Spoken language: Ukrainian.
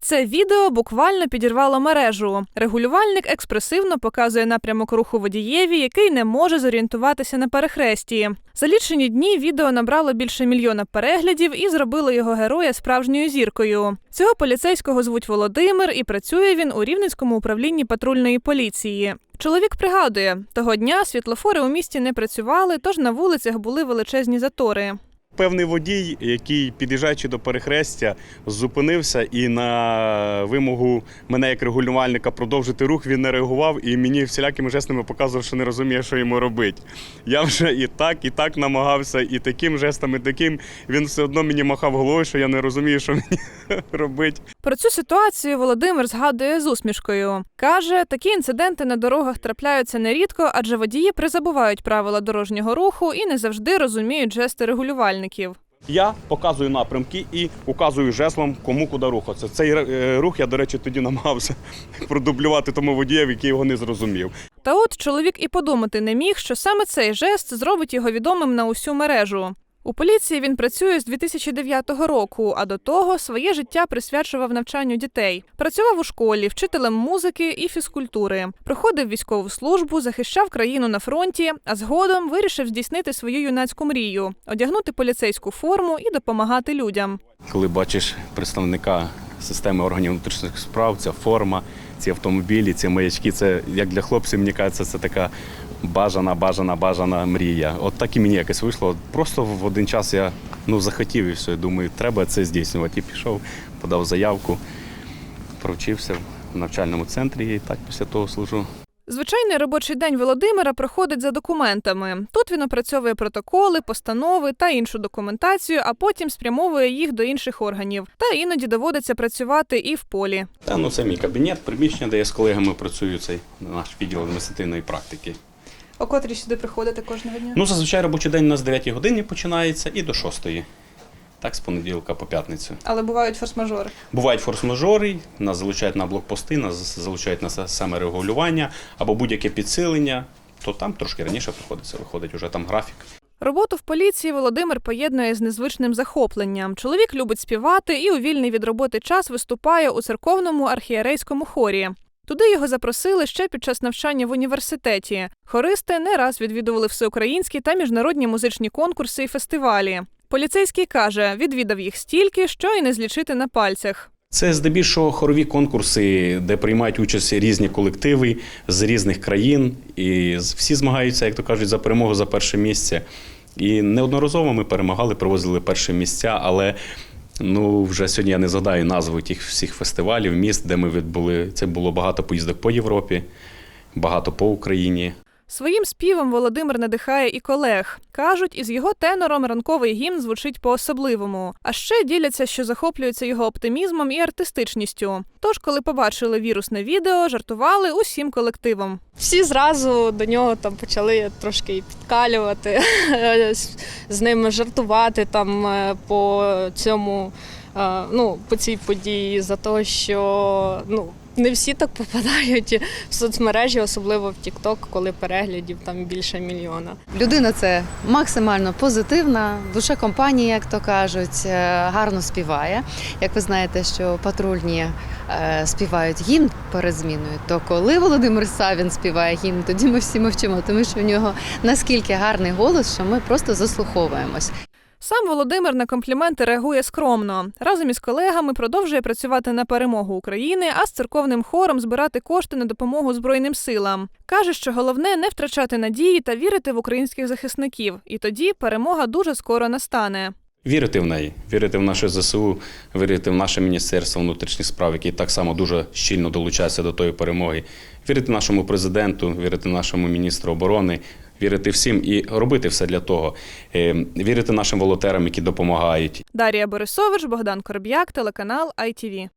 Це відео буквально підірвало мережу. Регулювальник експресивно показує напрямок руху водієві, який не може зорієнтуватися на перехресті. За лічені дні відео набрало більше мільйона переглядів і зробило його героя справжньою зіркою. Цього поліцейського звуть Володимир, і працює він у Рівненському управлінні патрульної поліції. Чоловік пригадує, того дня світлофори у місті не працювали, тож на вулицях були величезні затори. Певний водій, який під'їжджаючи до перехрестя, зупинився і на вимогу мене як регулювальника продовжити рух він не реагував і мені всілякими жестами показував, що не розуміє, що йому робити. Я вже і так, і так намагався, і таким жестом, і таким. Він все одно мені махав головою, що я не розумію, що мені робити. Про цю ситуацію Володимир згадує з усмішкою. Каже, такі інциденти на дорогах трапляються нерідко, адже водії призабувають правила дорожнього руху і не завжди розуміють жести регулювальників. Я показую напрямки і указую жеслом, кому куди рухатися. Цей е, рух я, до речі, тоді намагався продублювати тому водієві, який його не зрозумів. Та от чоловік і подумати не міг, що саме цей жест зробить його відомим на усю мережу. У поліції він працює з 2009 року, а до того своє життя присвячував навчанню дітей. Працював у школі, вчителем музики і фізкультури. Проходив військову службу, захищав країну на фронті, а згодом вирішив здійснити свою юнацьку мрію одягнути поліцейську форму і допомагати людям. Коли бачиш представника системи органів внутрішніх справ, ця форма, ці автомобілі, ці маячки, це як для хлопців, мені кажеться, це така бажана, бажана, бажана мрія. От так і мені якось вийшло. Просто в один час я ну, захотів і все. Думаю, треба це здійснювати. І пішов, подав заявку, провчився в навчальному центрі і так після того служу. Звичайний робочий день Володимира проходить за документами. Тут він опрацьовує протоколи, постанови та іншу документацію, а потім спрямовує їх до інших органів. Та іноді доводиться працювати і в полі. Та ну це мій кабінет, приміщення, де я з колегами працюю, цей наш відділ адміністративної практики. О котрі сюди приходите кожного дня? Ну, зазвичай робочий день у нас з 9 години починається і до 6. Так, з понеділка по п'ятницю. Але бувають форс-мажори. Бувають форс-мажори, нас залучають на блокпости, нас залучають на саме регулювання або будь-яке підсилення, то там трошки раніше приходиться, виходить уже там графік. Роботу в поліції Володимир поєднує з незвичним захопленням. Чоловік любить співати і у вільний від роботи час виступає у церковному архієрейському хорі. Туди його запросили ще під час навчання в університеті. Хористи не раз відвідували всеукраїнські та міжнародні музичні конкурси і фестивалі. Поліцейський каже, відвідав їх стільки, що й не злічити на пальцях. Це здебільшого хорові конкурси, де приймають участь різні колективи з різних країн, і всі змагаються, як то кажуть, за перемогу за перше місце. І неодноразово ми перемагали, привозили перші місця, але ну вже сьогодні я не згадаю назву тих всіх фестивалів, міст, де ми відбули. Це було багато поїздок по Європі, багато по Україні. Своїм співом Володимир надихає і колег. Кажуть, із його тенором ранковий гімн звучить по-особливому. А ще діляться, що захоплюються його оптимізмом і артистичністю. Тож, коли побачили вірусне відео, жартували усім колективом. Всі зразу до нього там почали трошки підкалювати, з- з ним жартувати там е, по цьому, е, ну, по цій події, за те, що ну, не всі так попадають в соцмережі, особливо в TikTok, коли переглядів там більше мільйона. Людина це максимально позитивна, душа компанії, як то кажуть, е, гарно співає. Як ви знаєте, що патрульні е, співають гімн перед зміною, то коли Володимир Савін співає гімн, тоді ми всі мовчимо, тому що в нього наскільки гарний голос, що ми просто заслуховуємось. Сам Володимир на компліменти реагує скромно. Разом із колегами продовжує працювати на перемогу України, а з церковним хором збирати кошти на допомогу Збройним силам. Каже, що головне не втрачати надії та вірити в українських захисників. І тоді перемога дуже скоро настане. Вірити в неї, вірити в наше ЗСУ, вірити в наше Міністерство внутрішніх справ, яке так само дуже щільно долучається до тої перемоги, вірити нашому президенту, вірити нашому міністру оборони, вірити всім і робити все для того, Е, вірити нашим волонтерам, які допомагають. Дарія Борисович, Богдан Короб'як, телеканал ITV.